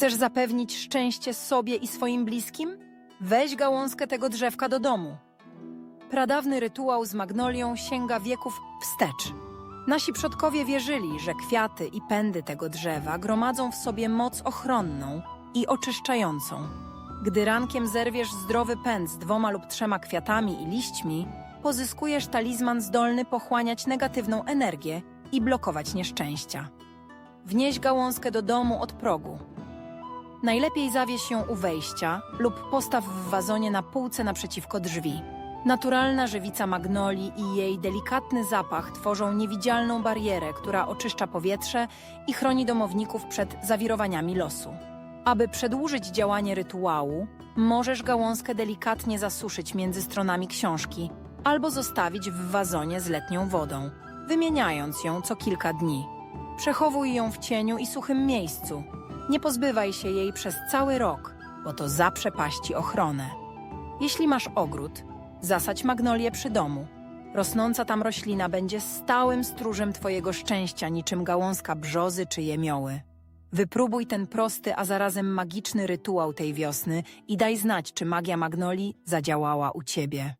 Chcesz zapewnić szczęście sobie i swoim bliskim? Weź gałązkę tego drzewka do domu. Pradawny rytuał z magnolią sięga wieków wstecz. Nasi przodkowie wierzyli, że kwiaty i pędy tego drzewa gromadzą w sobie moc ochronną i oczyszczającą. Gdy rankiem zerwiesz zdrowy pęd z dwoma lub trzema kwiatami i liśćmi, pozyskujesz talizman zdolny pochłaniać negatywną energię i blokować nieszczęścia. Wnieś gałązkę do domu od progu. Najlepiej zawieś ją u wejścia lub postaw w wazonie na półce naprzeciwko drzwi. Naturalna żywica magnolii i jej delikatny zapach tworzą niewidzialną barierę, która oczyszcza powietrze i chroni domowników przed zawirowaniami losu. Aby przedłużyć działanie rytuału, możesz gałązkę delikatnie zasuszyć między stronami książki albo zostawić w wazonie z letnią wodą, wymieniając ją co kilka dni. Przechowuj ją w cieniu i suchym miejscu. Nie pozbywaj się jej przez cały rok, bo to zaprzepaści ochronę. Jeśli masz ogród, zasadź magnolię przy domu. Rosnąca tam roślina będzie stałym stróżem Twojego szczęścia, niczym gałązka brzozy czy jemioły. Wypróbuj ten prosty, a zarazem magiczny rytuał tej wiosny i daj znać, czy magia magnolii zadziałała u Ciebie.